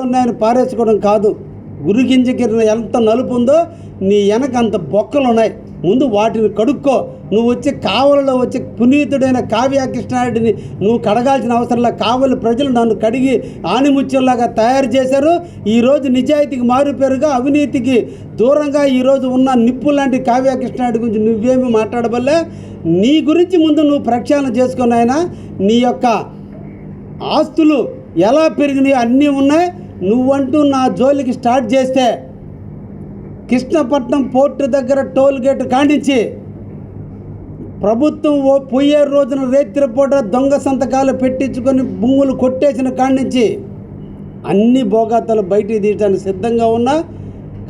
ఉన్నాయని పారేసుకోవడం కాదు. గురిగింజకి ఎంత నలుపు ఉందో నీ వెనక అంత బొక్కలు ఉన్నాయి. ముందు వాటిని కడుక్కో. నువ్వు వచ్చి కావలలో వచ్చి పునీతుడైన కావ్య కృష్ణారెడ్డిని నువ్వు కడగాల్సిన అవసరంలా కావలి ప్రజలు నన్ను కడిగి ఆణిముత్యంలాగా తయారు చేశారు. ఈరోజు నిజాయితీకి మారుపేరుగా అవినీతికి దూరంగా ఈరోజు ఉన్న నిప్పు లాంటి కావ్య కృష్ణారెడ్డి గురించి నువ్వేమి మాట్లాడబల్లే. నీ గురించి ముందు నువ్వు ప్రక్షాళన చేసుకున్నాయినా నీ యొక్క ఆస్తులు ఎలా పెరిగినాయో అన్నీ ఉన్నాయి. నువ్వంటూ నా జోలికి స్టార్ట్ చేస్తే కృష్ణపట్నం పోర్టు దగ్గర టోల్ గేట్ కానించి ప్రభుత్వం ఓ పోయే రోజున రేత్రి పూట దొంగ సంతకాలు పెట్టించుకొని భూములు కొట్టేసిన కానించి అన్ని భోగాతలు బయటికి తీయడానికి సిద్ధంగా ఉన్నా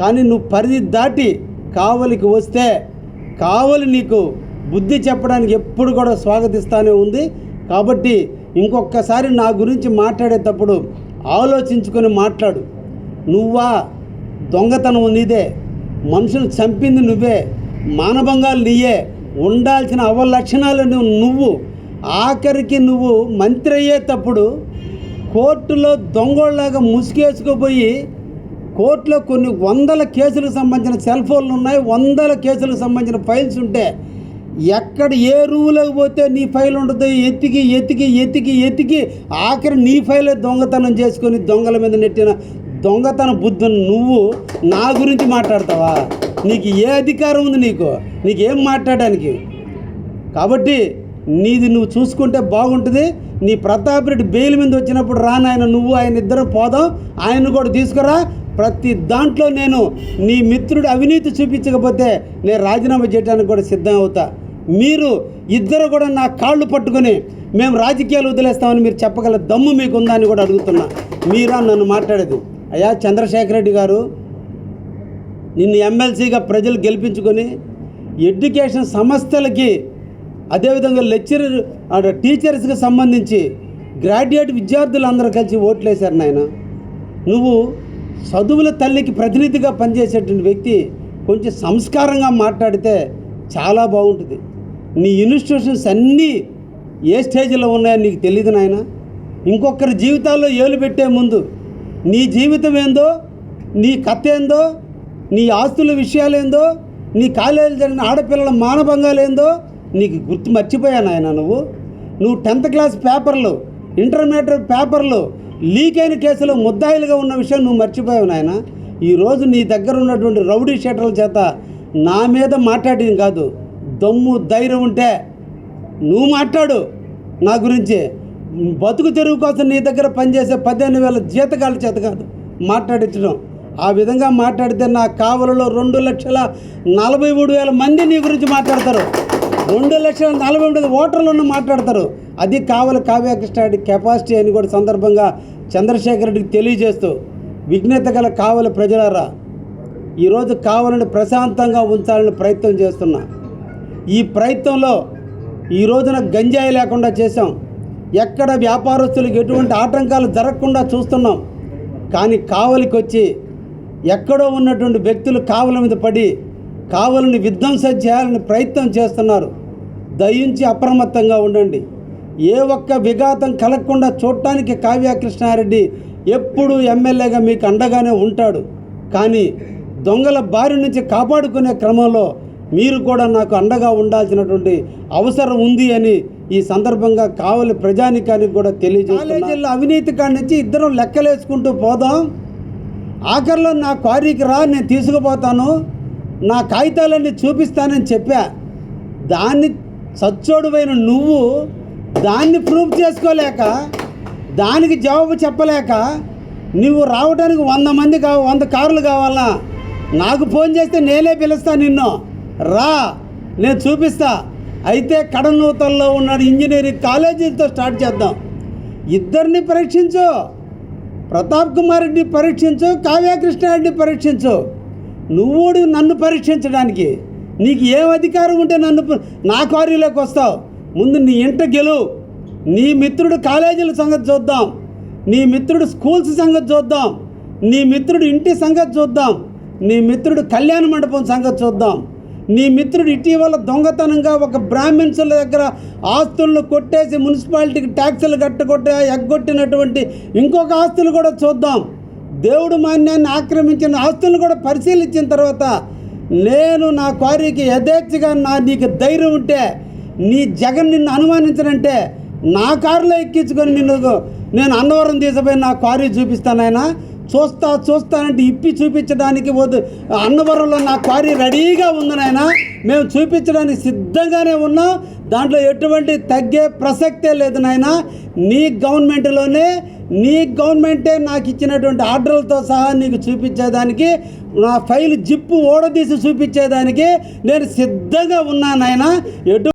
కానీ నువ్వు పరిధి దాటి కావలికి వస్తే కావలి నీకు బుద్ధి చెప్పడానికి ఎప్పుడు కూడా స్వాగతిస్తానే ఉంది. కాబట్టి ఇంకొకసారి నా గురించి మాట్లాడేటప్పుడు ఆలోచించుకొని మాట్లాడు. నువ్వా దొంగతనం నీదే. మనుషులు చంపింది నువ్వే. మానభంగాలు నీయే. ఉండాల్సిన అవలక్షణాలు నువ్వు. నువ్వు ఆఖరికి నువ్వు మంత్రి అయ్యేటప్పుడు కోర్టులో దొంగోళ్ళలాగా ముసుగేసుకుపోయి కోర్టులో కొన్ని వందల కేసులకు సంబంధించిన సెల్ ఫోన్లు ఉన్నాయి. వందల కేసులకు సంబంధించిన ఫైల్స్ ఉంటే ఎక్కడ ఏ రూములోకి పోతే నీ ఫైల్ ఉండదు ఎతికి ఎతికి ఎతికి ఎతికి ఆఖరి నీ ఫైలే దొంగతనం చేసుకొని దొంగల మీద నెట్టిన దొంగతన బుద్ధుని నువ్వు నా గురించి మాట్లాడతావా? నీకు ఏ అధికారం ఉంది నీకు? నీకేం మాట్లాడడానికి? కాబట్టి నీది నువ్వు చూసుకుంటే బాగుంటుంది. నీ ప్రతాప్ రెడ్డి బెయిల్ మీద వచ్చినప్పుడు రానాయన నువ్వు ఆయన ఇద్దరం పోదాం. ఆయన కూడా తీసుకురా. ప్రతి దాంట్లో నేను నీ మిత్రుడు అవినీతి చూపించకపోతే నేను రాజీనామా చేయడానికి కూడా సిద్ధం అవుతా. మీరు ఇద్దరు కూడా నా కాళ్ళు పట్టుకొని మేము రాజకీయాలు వదిలేస్తామని మీరు చెప్పగల దమ్ము మీకు ఉందా అని కూడా అడుగుతున్నా. మీరా నన్ను మాట్లాడేది. అయ్యా చంద్రశేఖర్ రెడ్డి గారు నిన్ను ఎమ్మెల్సీగా ప్రజలు గెలిపించుకొని ఎడ్యుకేషన్ సంస్థలకి అదేవిధంగా లెక్చరర్ టీచర్స్కి సంబంధించి గ్రాడ్యుయేట్ విద్యార్థులు అందరూ కలిసి ఓట్లేశారు నాయన. నువ్వు చదువుల తల్లికి ప్రతినిధిగా పనిచేసేటువంటి వ్యక్తి కొంచెం సంస్కారంగా మాట్లాడితే చాలా బాగుంటుంది. నీ ఇన్స్టిట్యూషన్స్ అన్నీ ఏ స్టేజ్లో ఉన్నాయో నీకు తెలియదు నాయన. ఇంకొకరి జీవితాల్లో ఏలు పెట్టే ముందు నీ జీవితం ఏందో నీ కథ ఏందో నీ ఆస్తుల విషయాలు ఏందో నీ కాలేజీలో జరిగిన ఆడపిల్లల మానభంగాలు ఏందో నీకు గుర్తు మర్చిపోయాను ఆయన నువ్వు. నువ్వు టెన్త్ క్లాస్ పేపర్లు ఇంటర్మీడియట్ పేపర్లు లీక్ అయిన కేసులో ముద్దాయిలుగా ఉన్న విషయం నువ్వు మర్చిపోయావు నాయన. ఈరోజు నీ దగ్గర ఉన్నటువంటి రౌడీ షేటర్ల చేత నా మీద మాట్లాడింది కాదు. దమ్ము ధైర్యం ఉంటే నువ్వు మాట్లాడు నా గురించి. బతుకు తెరువు కోసం నీ దగ్గర పనిచేసే పదిహేను వేల జీతకాల చేత కాదు మాట్లాడించడం. ఆ విధంగా మాట్లాడితే నా కావలలో రెండు లక్షల నలభై మూడు వేల మంది నీ గురించి మాట్లాడతారు. రెండు లక్షల నలభై మూడు ఓటర్లను మాట్లాడతారు. అది కావలి కావ్య కెపాసిటీ అని కూడా సందర్భంగా చంద్రశేఖర్ రెడ్డికి తెలియజేస్తూ విఘ్నత గల కావలి ప్రజలారా ఈరోజు కావాలని ప్రశాంతంగా ఉంచాలని ప్రయత్నం చేస్తున్నా. ఈ ప్రయత్నంలో ఈ రోజున గంజాయి లేకుండా చేశాం. ఎక్కడ వ్యాపారస్తులకు ఎటువంటి ఆటంకాలు జరగకుండా చూస్తున్నాం. కానీ కావలికి వచ్చి ఎక్కడో ఉన్నటువంటి వ్యక్తులు కావల మీద పడి కావలిని విధ్వంసం చేయాలని ప్రయత్నం చేస్తున్నారు. దయించి అప్రమత్తంగా ఉండండి. ఏ ఒక్క విఘాతం కలగకుండా చూడటానికి కావ్య కృష్ణారెడ్డి ఎప్పుడూ ఎమ్మెల్యేగా మీకు అండగానే ఉంటాడు. కానీ దొంగల బారి నుంచి కాపాడుకునే క్రమంలో మీరు కూడా నాకు అండగా ఉండాల్సినటువంటి అవసరం ఉంది అని ఈ సందర్భంగా కావలి ప్రజానికానికి కూడా తెలియజేస్తున్నా అవినీతి కాడి నుంచి ఇద్దరం లెక్కలేసుకుంటూ పోదాం. ఆఖరిలో నా క్వారీకి రా నేను తీసుకుపోతాను. నా కాగితాలన్నీ చూపిస్తానని చెప్పా. దాన్ని సచ్చోడువైన నువ్వు దాన్ని ప్రూఫ్ చేసుకోలేక దానికి జవాబు చెప్పలేక నువ్వు రావడానికి వంద మంది కావ వంద కార్లు కావాలా? నాకు ఫోన్ చేస్తే నేనే పిలుస్తాను నిన్ను. రా నేను చూపిస్తా. అయితే కడనూతల్లో ఉన్న ఇంజనీరింగ్ కాలేజీలతో స్టార్ట్ చేద్దాం. ఇద్దరిని పరీక్షించు. ప్రతాప్ కుమార్ రెడ్డి పరీక్షించు కావ్యకృష్ణారెడ్డి పరీక్షించు. నువ్వుడు నన్ను పరీక్షించడానికి. నీకు ఏం అధికారం ఉంటే నన్ను నా క్వారీలోకి వస్తావు. ముందు నీ ఇంట గెలువు నీ మిత్రుడు కాలేజీల సంగతి చూద్దాం. నీ మిత్రుడు స్కూల్స్ సంగతి చూద్దాం. నీ మిత్రుడు ఇంటి సంగతి చూద్దాం. నీ మిత్రుడు కళ్యాణ మండపం సంగతి చూద్దాం. నీ మిత్రుడు ఇటీవల దొంగతనంగా ఒక బ్రాహ్మిన్సుల దగ్గర ఆస్తులను కొట్టేసి మున్సిపాలిటీకి ట్యాక్సులు కట్టగొట్ట ఎగ్గొట్టినటువంటి ఇంకొక ఆస్తులు కూడా చూద్దాం. దేవుడు మాన్యాన్ని ఆక్రమించిన ఆస్తులను కూడా పరిశీలించిన తర్వాత నేను నా క్వారీకి యథేచ్ఛగా నా నీకు ధైర్యం ఉంటే నీ జగన్ నిన్ను అనుమానించనంటే నా కారులో ఎక్కించుకొని నిన్ను నేను అన్నవరం తీసుకుపోయి నా క్వారీ చూపిస్తానైనా చూస్తా చూస్తానంటే ఇప్పి చూపించడానికి వద్దు. అన్నవరంలో నా క్వారీ రెడీగా ఉంది నాయన. మేము చూపించడానికి సిద్ధంగానే ఉన్నాం. దాంట్లో ఎటువంటి తగ్గే ప్రసక్తే లేదు నాయన. నీ గవర్నమెంట్లోనే నీ గవర్నమెంటే నాకు ఇచ్చినటువంటి ఆర్డర్లతో సహా నీకు చూపించేదానికి నా ఫైల్ జిప్పు ఓడదీసి చూపించేదానికి నేను సిద్ధంగా ఉన్నాను ఆయన ఎటు